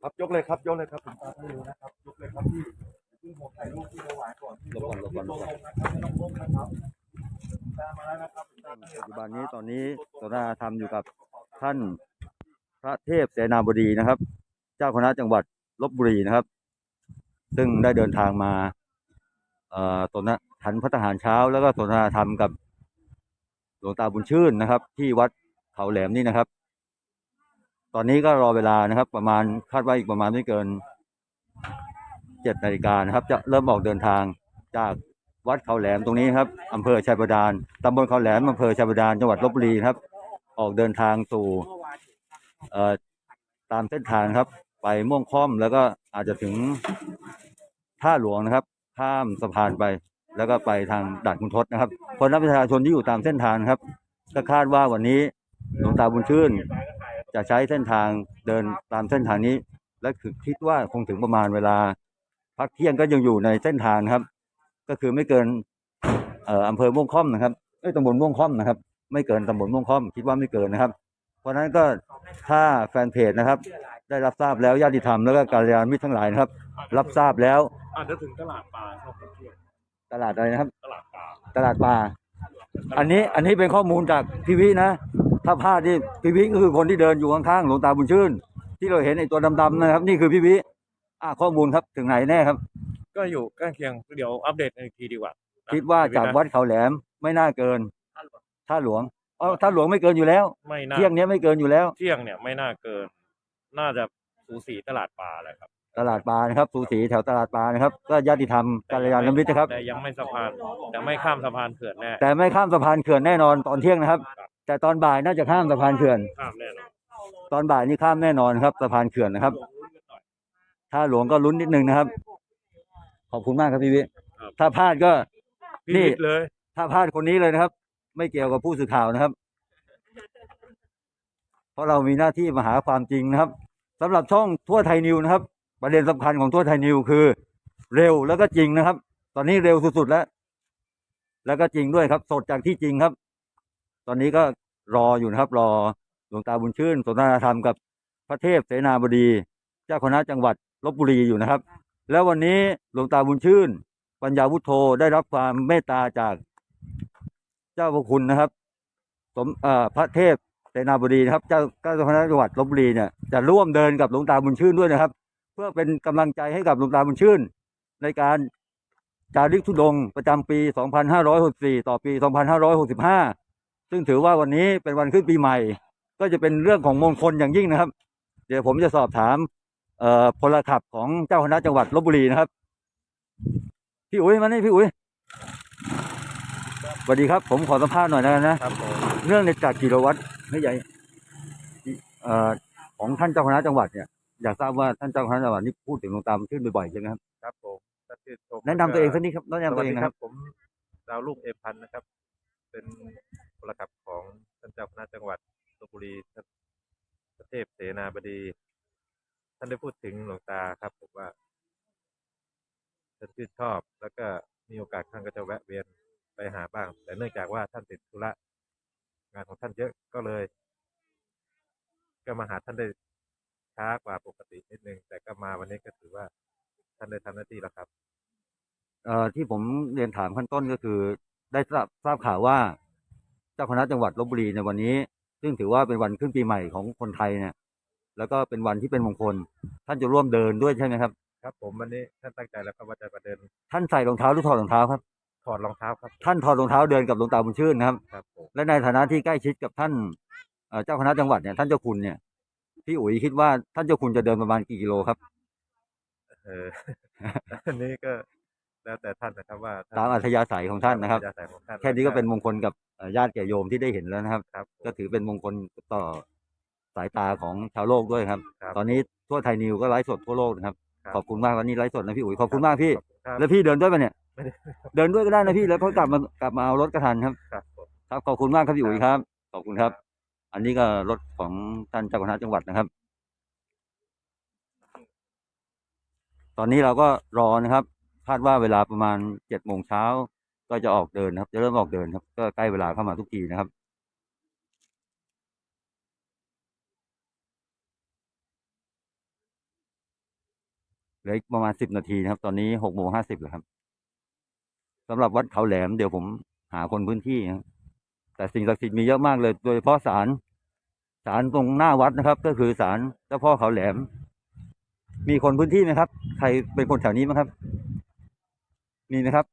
ครับยกเลยครับยกเลยครับผมตามให้ดูนะครับยกเลยครับพี่ซึ่งผมถ่ายรูปที่ถวายก่อนที่หลบก่อนหลบก่อนหลบก่อนนะครับไม่ต้องลบนะครับตามมาแล้วนะครับผมตามให้ปัจจุบันนี้ตอนนี้สนทนาธรรมอยู่กับท่านพระเทพเสนาบดีนะครับ เจ้าคณะจังหวัดลบบุรีนะครับ ซึ่งได้เดินทางมาเอ่อสนทนาฉันพัฒหารเช้า แล้วก็สนทนาธรรมกับหลวงตาบุญชื่นนะครับ ที่วัดเขาแหลมนี่นะครับต อนนี้ก็รอเวลานะครับ ประมาณคาดว่าอีกประมาณไม่เกินเจ็ดนาฬิกานะครับ จะเริ่มออกเดินทางจากวัดเขาแหลมตรงนี้ครับอำเภอชัยบาดาลตำบลเขาแหลมอำเภอชัยบาดาลจังหวัดลบบุรีครับ ออกเดินทางสู่เอ่อตามเส้นทางครับ ไปม่วงค่อมแล้วก็อาจจะถึงท่าหลวงนะครับ ข้ามสะพานไป แล้วก็ไปทางด่านคุณทศนะครับคนนักประชาชนที่อยู่ตามเส้นทางครับ ก็คาดว่าวันนี้หลวงตาบุญชื่น จะใช้เส้นทางเดินตามเส้นทางนี้ และคือคิดว่าคงถึงประมาณเวลา พักเที่ยงก็ยังอยู่ในเส้นทางนะครับ ก็คือไม่เกินเอ่ออำเภอม่วงค่อมนะครับเอ้ยตำบลม่วงค่อมนะครับ ไม่เกินตำบลม่วงค่อมคิดว่าไม่เกินนะครับ เพราะฉะนั้นก็ถ้าแฟนเพจนะครับ ได้รับทราบแล้วญาติธรรมแล้วก็การยานมิตรทั้งหลายนะครับ รับทราบแล้วอาจจะถึงตลาดปลาครับเที่ยวตลาดอะไรนะครับ ตลาดปลาตลาดป่าอันนี้อันนี้เป็นข้อมูลจากพี่วินะ ถ้าพลาดที่พี่วิก็คือคนที่เดินอยู่ข้างๆหลวงตาบุญชื่น ที่เราเห็นไอ้ตัวดำๆนะครับ นี่คือพี่วิอ่าข้อมูลครับถึงไหนแน่ครับ ก็อยู่ใกล้เคียงเดี๋ยวอัปเดตอีกทีดีกว่าคิดว่าจากวัดเขาแหลมไม่น่าเกินท่าหลวงอ๋อท่าหลวงไม่เกินอยู่แล้วไม่น่าเที่ยงเนี้ยไม่เกินอยู่แล้ว เที่ยงเนี่ยไม่น่าเกิน น่าจะสูสีตลาดปลาแหละครับ ตลาดปลานะครับสูสีแถวตลาดปลานะครับ ก็ญาติธรรมกัลยาณมิตรนะครับแต่ยังไม่สะพานแต่ไม่ข้ามสะพานเขื่อนแน่แต่ไม่ข้ามสะพานเขื่อนแน่นอนตอนเที่ยงนะครับ แต่ตอนบ่ายน่าจะข้ามสะพานเขื่อน ข้ามแน่นอนตอนบ่ายนี่ข้ามแน่นอนครับสะพานเขื่อนนะครับ ถ้าหลวงก็ลุ้นนิดนึงนะครับ ขอบคุณมากครับพี่วิครับถ้าพลาดก็ พี่นี่นิดเลย ถ้าพลาดคนนี้เลยนะครับ ไม่เกี่ยวกับผู้สื่อข่าวนะครับ เพราะเรามีหน้าที่มาหาความจริงนะครับสำหรับช่องทั่วไทยนิวนะครับ ประเด็นสำคัญของทั่วไทยนิวคือ เร็วแล้วก็จริงนะครับ ตอนนี้เร็วสุดๆแล้ว แล้วก็จริงด้วยครับ สดจากที่จริงครับ ตอนนี้ก็รออยู่นะครับ รอหลวงตาบุญชื่นสนทนาธรรมกับพระเทพเสนาบดี เจ้าคณะจังหวัดลบบุรีอยู่นะครับ แล้ววันนี้หลวงตาบุญชื่น ปัญญาวุฒโธได้รับความเมตตาจากเจ้าพระคุณนะครับ สมเอ่อพระเทพเสนาบดีนะครับ เจ้าเจ้าคณะจังหวัดลบบุรีเนี่ยจะร่วมเดินกับหลวงตาบุญชื่นด้วยนะครับ เพื่อเป็นกำลังใจให้กับหลวงตาบุญชื่น ในการจาริกธุดงค์ประจำปี 2564 ต่อปี 2565 ซึ่งถือว่าวันนี้เป็นวันขึ้นปีใหม่ ก็จะเป็นเรื่องของมงคลอย่างยิ่งนะครับ เดี๋ยวผมจะสอบถามเอ่อพลขับของเจ้าคณะจังหวัดลบบุรีนะครับ พี่อุ๋ยมานี่พี่อุ๋ยสวัสดีครับ ผมขอสัมภาษณ์หน่อยนะนะครับผมเรื่องในจากกิโลวัตต์ไม่ใหญ่เอ่อของท่านเจ้าคณะจังหวัดเนี่ยอยากทราบว่าท่านเจ้าคณะจังหวัดนี่พูดถึงหลวงตาบุญชื่นบ่อยๆใช่ไหมครับครับผมก็ชื่ชมแนะนำตัวเองสักนิดครับแนะนำตัวเองนะครับสวัสดีผมดาวลูกเอพันธ์นะครับ เป็น พลขับของท่านเจ้าคณะจังหวัดลบบุรีท่านพระเทพเสนาบดี ท่านได้พูดถึงหลวงตาครับผมว่าท่านชื่นชอบ แล้วก็มีโอกาสท่านก็จะแวะเวียนไปหาบ้าง แต่เนื่องจากว่าท่านติดธุระงานของท่านเยอะก็เลย ก็มาหาท่านได้ช้ากว่าปกตินิดนึง แต่ก็มาวันนี้ก็ถือว่าท่านได้ทำหน้าที่แล้วครับ เอ่อที่ผมเรียนถามขั้นต้นก็คือ ได้ทราบทราบข่าวว่า จ้าคณะจังหวัดลบบุรีในวันนี้ ซึ่งถือว่าเป็นวันขึ้นปีใหม่ของคนไทยเนี่ย แล้วก็เป็นวันที่เป็นมงคล ท่านจะร่วมเดินด้วยใช่ไหมครับ ครับ ผมวันนี้ท่านตั้งใจแล้วครับว่าจะมาเดิน ท่านใส่รองเท้าหรือถอดรองเท้าครับ ถอดรองเท้าครับ ท่านถอดรองเท้าเดินกับหลวงตาบุญชื่นนะครับ ครับผมและในฐานะที่ใกล้ชิดกับท่านเอ่อเจ้าคณะจังหวัดเนี่ยท่านเจ้าคุณเนี่ย พี่อุ๋ยคิดว่าท่านเจ้าคุณจะเดินประมาณกี่กิโลครับ เอออันนี้ก็ แล้วแต่ท่านนะครับว่าท่นตามอัธยาศัยของท่านนะครับตมอัธยศัยของท่านแค่นี้ก็เป็นมงคลกับเอ่อญาติแก่โยมที่ได้เห็นแล้วนะครับครับผมก็ถือเป็นมงคลต่อสายตาของชาวโลกด้วยครับครับตอนนี้ทั่วไทยนิวก็ไลฟ์สดทั่วโลกนะครับครับ ขอบคุณมากวันนี้ไลฟ์สดนะพี่อุ๋ยขอบคุณมากพี่ขอบคุณครับแล้วพี่เดินด้วยปะเนี่ยไม่ได้เดินด้วยก็ได้นะพี่แล้วเขากลับมากลับมาเอารถกระทันครับครับผมครับขอบคุณมากครับพี่อุ๋ยครับ ขอบคุณครับ อันนี้ก็รถของท่านเจ้าคณะจังหวัดนะครับ ตอนนี้เราก็รอนะครับ คาดว่าเวลาประมาณเจ็ดโมงเช้าก็จะออกเดินนะครับ จะเริ่มออกเดินครับ ก็ใกล้เวลาเข้ามาทุกทีนะครับเลืออีกประมาณสิบนาทีนะครับ ตอนนี้หกโมงห้าสิบแล้วครับสำหรับวัดเขาแหลมเดี๋ยวผมหาคนพื้นที่นะครับแต่สิ่งศักดิ์สิทธิ์มีเยอะมากเลย โดยเฉพาะศาลศาลตรงหน้าวัดนะครับ ก็คือศาลเจ้าพ่อเขาแหลม มีคนพื้นที่ไหมครับ ใครเป็นคนแถวนี้ไหมครับ มีไหมครับ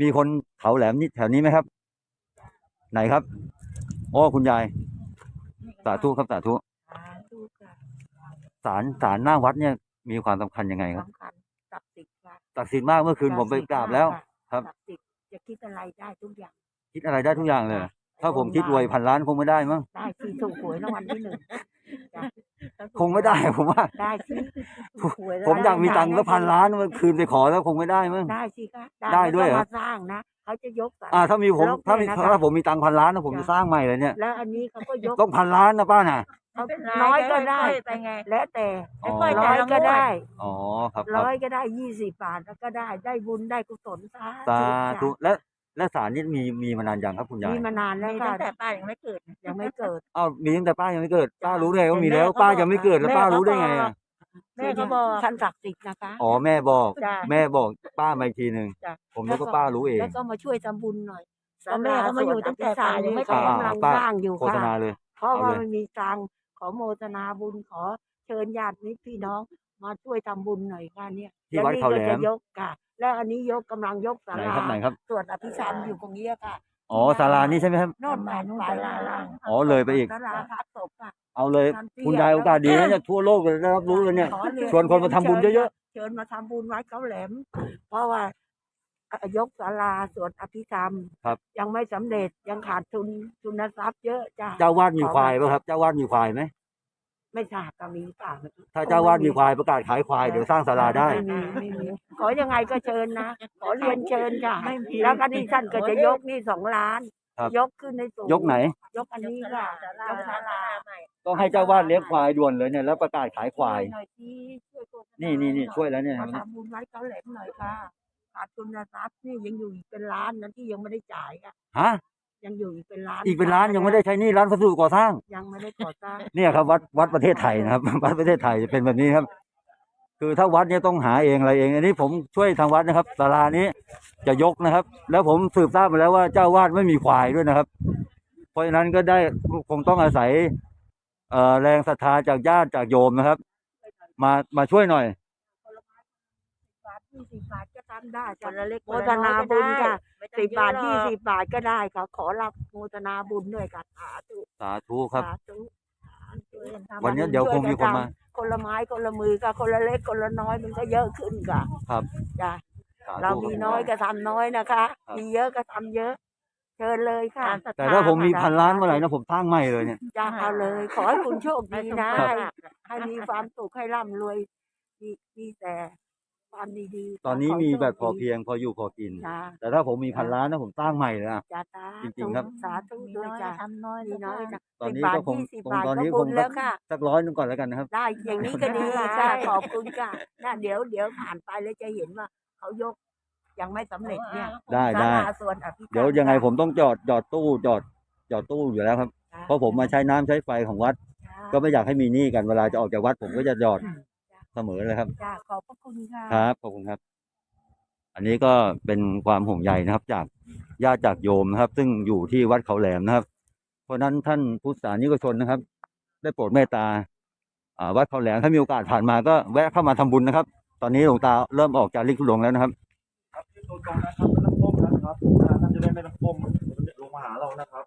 มีคนเขาแหลมนี่แถวนี้ไหมครับ ไหนครับอ๋อคุณยาย สาธุครับสาธุสาธุค่ะศาลศาลหน้าวัดเนี่ย มีความสำคัญยังไงครับสำคัญศักดิ์สิทธิ์ค่ะศักดิ์สิทธิ์มากเมื่อคืนผมไปกราบแล้ว ครับศักดิ์สิทธิ์จะคิดอะไรได้ทุกอย่าง คิดอะไรได้ทุกอย่างเลย ถ้าผมคิดรวยพันล้านคงไม่ได้มั้งได้สิถูกหวยรางวัลที่หนึ่งจ้ะ คงไม่ได้ผมว่า ได้สิถูกหวยรางผมวัลอยากมีตังค์ก็พันล้านเมื่อคืนไปขอแล้วคงไม่ได้มั้ง ได้สิคะได้ด้วยเหรอแล้ก็มาสร้างนะเขาจะยกศลอ่า ถ้ามีผมแล้วถ้ามีเนี่ยนะคะถ้าผมมีตังค์พันล้านนะผมจะสร้างใหม่เลยเนี่ย แล้วอันนี้เขาก็ยกต้องพันล้านนะป้าน่ะเขาน้อยก็ได้ไปไง แล้วแต่อ๋อร้อยก็ได้อ๋อครับครับร้อยก็ได้ยี่สิบบาทแล้วก็ได้ได้บุญได้กุศลสาสาธุจ้ะและ และศาลนี่มีมีมานานยังครับคุณยายมีมานานแล้วมีค่ะตั้งแต่ป้ายังไม่เกิด ยังไม่เกิด อ้าวมีตั้งแต่ป้ายังไม่เกิดป้ารู้ได้ไงว่ามีแล้วแม่เขาป้าบอกยังไม่เกิดแล้วแม่ป้ารู้ได้เขาไงบอกอะแม่ก็บอกท่านศักดิ์สิทธิ์นะคะ อ๋อแม่บอก จ้ะแม่บอกป้ามาอีกทีหนึ่งจ้ะ ผมนึกว่าป้ารู้เอง แล้วก็มาช่วยทำบุญหน่อยก็แม่เขามาอยู่ตั้งแต่ป้ายังไม่เขาเกิดกำลังป้า สร้างอยู่โฆษณาค่ะเลย เพราะเอาว่าเลย มันมีตังค์ขอโมทนาบุญขอเชิญญาติมิตรพี่น้อง มาช่วยทำบุญหน่อยค่ะเนี่ยที่วัดเขาแหลก็มจะยกค่ะ แล้วอันนี้ยกกำลังยกศาไหนลาครับไหนครับ สวดอภิธรรมอยู่ตรงนี้ค่ะอ๋อศาลานี่ใช่ไหมครับ โน่นมานู่นศาลาล่างอ๋อเลยไปอีก ศาลาพักศพค่ะ เอาเลยนั่นเตี้ยคุณยายโอกาสดีนะเนี่ยทั่วโลกเลยได้รับรู้เลยเนี่ย ขอเรียชวนคนมาทำบุญเยอะๆ เชิญมาทำบุญวัดเขาแหลม เพราะว่าเอ่อยกศาลาสวดอภิธรรมครับ ยังไม่สำเร็จยังขาดทุนทุนทรัพย์เยอะจ้ะๆเจ้าวาดมีควายป่ะครับ เจ้าวาดมีควายไหม ไม่ทราบก็มีเปล่าถ้าเจ้าวาดมีควายประกาศขายควายเดี๋ยวสร้างศาลาได้ ไม่มีไม่มีขอยังไงก็เชิญนะ ขอเรียนเชิญจ้ะแล้วก็นี่ท่านก็จะยกนี่สองล้าน ครับ ยกขึ้นในสูงยกไหน ยกอันนี้ค่ะยกศาลาต้องให้เจ้าวาดเลี้ยงควายด่วนเลยเนี่ยแล้วประกาศขายควาย หน่อยที่ช่วยโฆษณานี่นี่นี่ช่วยแล้วเนี่ยมาทำบุญวัดเขาแหลมหน่อยค่ะขาดทุนทรัพย์นี่ยังอยู่อีกเป็นล้านนะที่ยังไม่ได้จ่ายค่ะฮะ ยังอยู่อีกเป็นล้านอีกเป็นล้านยังไม่ได้ใช้หนี่ร้านวัสดุก่อสร้าง ยังไม่ได้ก่อสร้างเนี่ยครับวัดวัดประเทศไทยนะครับ วัดประเทศไทยจะเป็นแบบนี้ครับ คือถ้าวัดเนี่ยต้องหาเองอะไรเอง อันนี้ผมช่วยทางวัดนะครับศาลานี้จะยกนะครับ แล้วผมสืบทราบมาแล้วว่าเจ้าวาดไม่มีควายด้วยนะครับ เพราะฉะนั้นก็ได้คงต้องอาศัยเอ่อแรงศรัทธาจากญาติจากโยมนะครับ มามาช่วยหน่อยบาทยี่สิบบาท ก็ทำได้คจ้ะนละเล็กโมทนาบุญค่ะไม่ต้องสิบบาทเยยี่อะหรอกสิบบาทก็ได้ค่ะ ขอรับโมทนาบุญด้วยค่ะสาธุสาธุครับ สาธุสาธุวันนี้เดี๋ยวคงมีคนมา คนละไม้คนละมือกับคนละเล็กคนละน้อยมันก็เยอะขึ้นค่ะครับจ้ะสาธุเราคมีบน้อยก็ทำน้อยนะคะ ครับ มีเยอะก็ทำเยอะ เชิญเลยค่ะการศรัทธแต่ถ้าผมมีพันล้านเมื่อไหร่นะผมสร้างใหม่เลยเนี่ย จ้าเอาเลย ขอให้คุณโชคดีนะครัให้บให้มีความสุขให้ร่ำรวย มีมีแต่ ความดีๆตอนนี้ขให้มีโชคแบบพอดีเพียงพออยู่พอกิน จ้าแต่ถ้าผมมีพันล้านนะผมสร้างใหม่เลยอะจ้าตาจริงๆครับ สาธุมีด้วยน้อยจ้าทำน้อยมีน้อยจ้ะจ้ะตอนสิบนี้บาทก็คงยี่สิบคงบาทตอนก็นี้บุผญมแล้วค่ะ สักร้อยหนึงก่อนแล้วกันนะครับ ได้อย่างนี้ก็ดีค่ะขอบคุณค่ะน่าเดี๋ยวเดี๋ยวผ่านไปแล้วจะเห็นว่าเขายกยังไม่สำเร็จเนี่ยได้ศาได้ลาส่วนอภิธรรมเดี๋ยวยังไงผมต้องจอดจอดตู้จอดจอดตู้อยู่แล้วครับจ้เพราะผมมาใช้น้ำใช้ไฟของวัดจ้าก็ไม่อยากให้มีหนี้กันเวลาจะออกจากวัดผมก็จะจอด เสมอเลยครับจ้าขอบพระคุณค่ะครับขอบคุณครับ อันนี้ก็เป็นความห่วงใยนะครับ จากญาติจากโยมนะครับ ซึ่งอยู่ที่วัดเขาแหลมนะครับ เพราะฉะนั้นท่านพุทธศาสนิกชนนะครับ ได้โปรดเมตตาอ่าวัดเขาแหลมถ้ามีโอกาสผ่านมาก็แวะเข้ามาทำบุญนะครับ ตอนนี้หลวงตาเริ่มออกจากลิกทุดงค์แล้วนะครับครับที่ตัวตรงนะครับไม่ต้องก้มนะครับอ่าท่านจะได้ไม่ต้องก้มมันจะลงมาหาเรานะครับ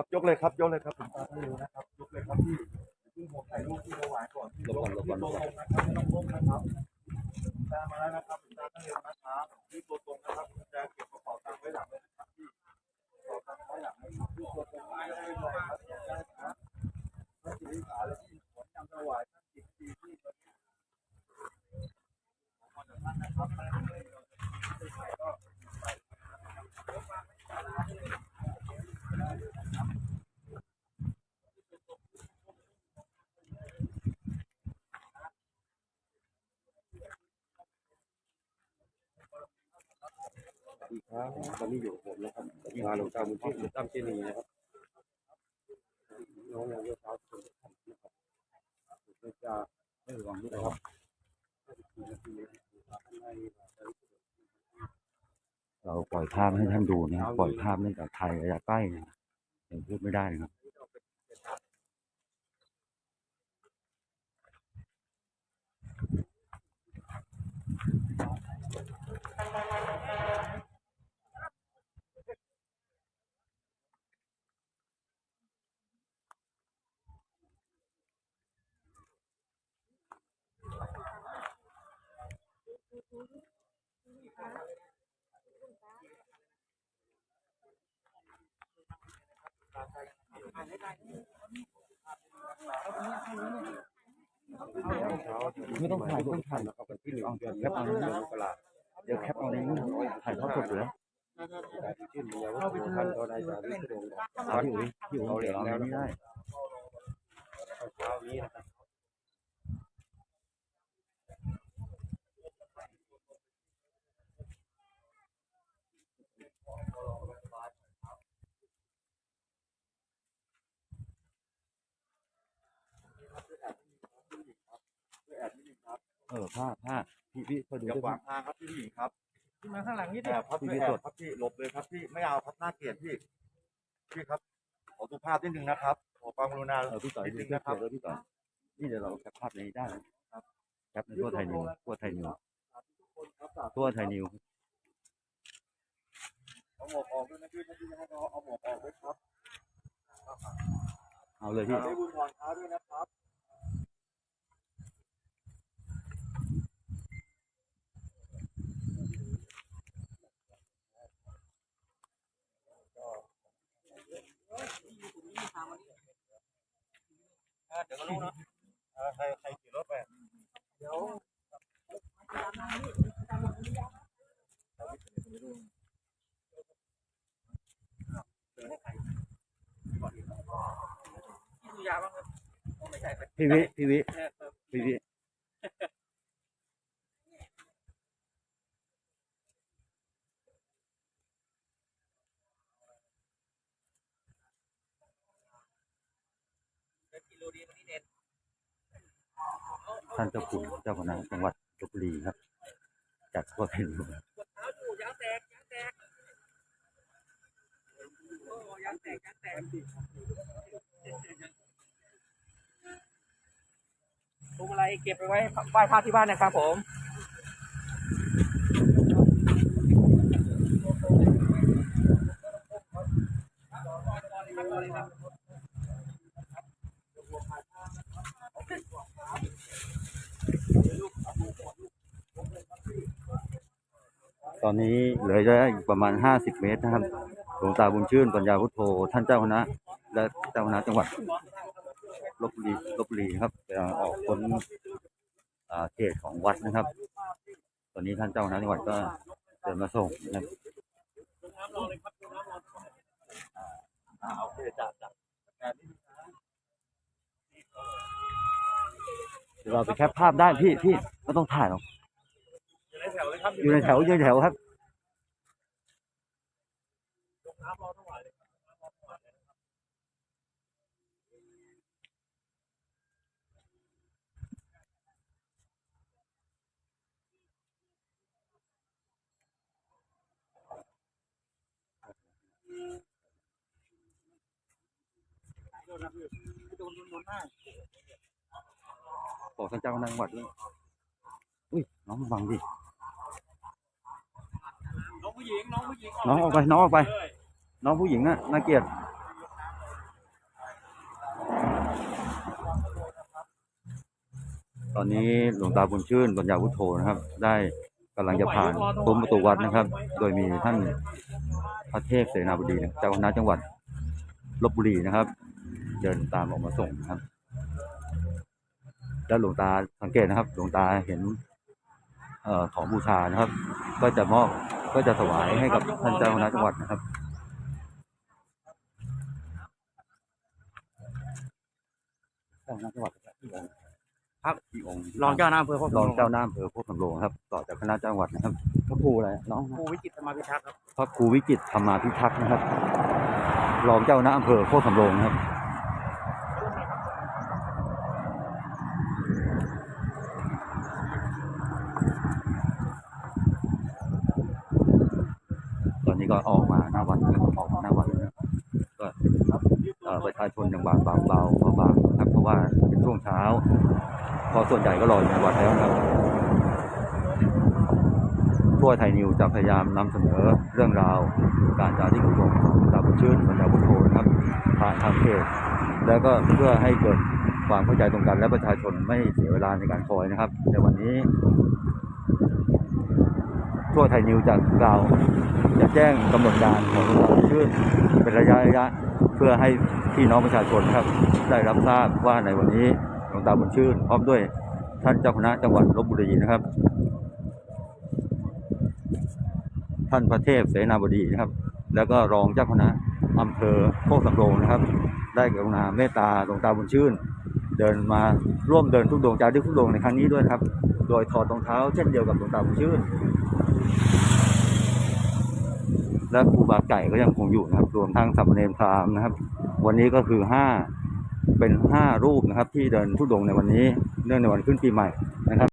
ครับยกเลยครับยกเลยครับผมตามให้ดูนะครับยกเลยครับพี่ซึ่งผมถ่ายรูปที่ถวายก่อนที่ลบก่อนลบก่อนลบก่อนที่ตรงนะครับไม่ต้องก้มนะครับตามมาแล้วนะครับตามให้เร็วนะครับที่ตัวตรงนะครับจะเก็บกระเป๋าตังค์ไว้หลังเลยนะครับพี่กระเป๋าตังค์ไว้หลังเลยที่ตัวตรงไว้ได้เลยครับได้ครับพระศรีขาและที่ผมนำถวายท่านจิตดีที่ประทับขอบคุณท่านนะครับ อีกครั้ง ตอนนี้อยู่กับผมนะครับงานหลวงตาบุญชื่นตั้มเจนีนะครับน้องนายกครับทุกท่านนะครับผมจะให้ระวังด้วยนะครับเราปล่อยภาพให้ท่านดูนะครับปล่อยภาพเนื่องจากถ่ายระยะใกล้นะยังพูดไม่ได้นะครับ ไม่ต้องถ่ายต้องถ่ายนะครับวันที่หนึ่งเดือนแคปเอาในนี้มกราเดี๋ยวแคปเอาในนี้ถ่ายทอดสดอยู่แล้วการชื่นมีอาวุธท่านก็ได้จารึกลงเอาพี่อุ๋ยพี่อุ๋ยเดี๋ยวเอาในนี้ได้เช้านี้นะครับ ออภาพภาพพี่พี่พอดูอย่าด้วยขวางทางครับพี่ผู้หญิงครับขึ้นมาข้างหลังนิดแอบครับพี่แอบครับพี่หลบเลยครับพี่ไม่เอาครับน่าเกลียดพี่พี่ครับขอดูภาพนิดนึงนะครับขอความกรุณาเออพี่ต่อยนิดดูนึงเพื่อนะครับเดี๋ยวพี่ต่อยนี่เดี๋ยวเราแคปภาพในนี้ได้นะครับแคปในทั่วไทยนิวทั่วไทยนิวทั่วไทยนิวเอาหมวกออกด้วยนะพี่ถ้าพี่ให้เขาเอาหมวกออกด้วยครับเอาเลยพี่ได้บุญพรเช้าด้วยนะครับ เดี๋ยวก็รู้นะใครใครขี่รถไปเดี๋ยวพี่วิพี่วิพี่วิ ท่านเจ้าคุณเจ้าคณะจังหวัดลบบุรีครับ จากทั่วไทยนิวพวงมาลัยเก็บไปไว้ไหว้พระที่บ้านนะครับผม ตอนนี้เหลือระยะอีกประมาณห้าสิบเมตรนะครับ หลวงตาบุญชื่นปัญญาพุทโธ ท่านเจ้าคณะ และเจ้าคณะจังหวัดลบบุรีลบบุรีครับจะออกพ้นอาเขตของวัดนะครับ ตอนนี้ท่านเจ้าคณะจังหวัดก็เดินมาส่งนะครับโอเคจัดจัด เดี๋ยวเราไปแคปภาพได้พี่พี่ไม่ต้องถ่ายหรอกอยู่ในแถวเลยครับอยู่ในแถวอยู่ในแถวครับบอกท่า นเจ้าคณะจังหวัดด้วยอุ้ยน้องระวังดิ น้องผู้หญิง น้องผู้หญิงน้องออกไปน้องออกไป น้องผู้หญิงน่ะน่าเกลียดตอนนี้หลวงตาบุญชื่นปัญญาวุฒโธนะครับ ได้กำลังจะผ่านซุ้มประตูวัดนะครับ โดยมีท่านพระเทพเสนาบดีนะเจ้าคณะจังหวัดลบบุรีนะครับ เดินตามออกมาส่งนะครับ แล้วหลวงตาสังเกตนะครับ หลวงตาเห็นเอ่อของบูชานะครับ ก็จะมอบก็จะถวายให้กับท่านเจ้าคณะจังหวัดนะครับเจ้าคณะจังหวัดครับกี่องค์รองเจ้าหน้าอำเภอโคกรองเจ้าหน้าอำเภอโคกสำโรงครับ ต่อจากคณะจังหวัดนะครับพระครูอะไรน้องครูวิจิตรธรรมาพิทักษ์ครับพระครูวิจิตรธรรมาพิทักษ์นะครับ รองเจ้าหน้าอำเภอโคกสำโรงนะครับ ตอนนี้ก็ออกมาหน้าวัดนะครับออกมาหน้าวัดนะครับก็เอ่อประชาชนยังบางเบาเบาเบาบางนะครับ เพราะว่าเป็น ช่วงเช้าเพอส่วนใหญ่ก็รออยู่ในวัดแล้วนะครับทั่วไทยนิวจะพยายามนำเสนอเรื่องราวการจาริกของดาวบุญชื่นบรรดาบุญโทนะครับผ่านทางเพจแล้วก็เพื่อให้เกิดความเข้าใจตรงกันและประชาชนไม่เสียเวลาในการคอยนะครับ ในวันนี้ ทั่วไทยนิวจะกล่าวจะแจ้งกำหนดการของดาวบุญชื่นเป็นระยะระยะ เพื่อให้พี่น้องประชาชนครับ ได้รับทราบว่าในวันนี้หลวงตาบุญชื่นพร้อมด้วยท่านเจ้าคณะจังหวัดลบบุรีนะครับ ท่านพระเทพเสนาบดีนะครับ แล้วก็รองเจ้าคณะอำเภอโคกสำโรงนะครับ ได้กรุณาเมตตาหลวงตาบุญชื่น เดินมาร่วมเดินทุกดวงใจด้วยทุกดวงในครั้งนี้ด้วยครับ โดยถอดรองเท้าเช่นเดียวกับหลวงตาบุญชื่น และครูบาไก่ก็ยังคงอยู่นะครับ รวมทั้งสัมเนรพรามนะครับ วันนี้ก็คือห้าเป็นห้ารูปนะครับ ที่เดินทุดวงในวันนี้ เนื่องในวันขึ้นปีใหม่นะครับ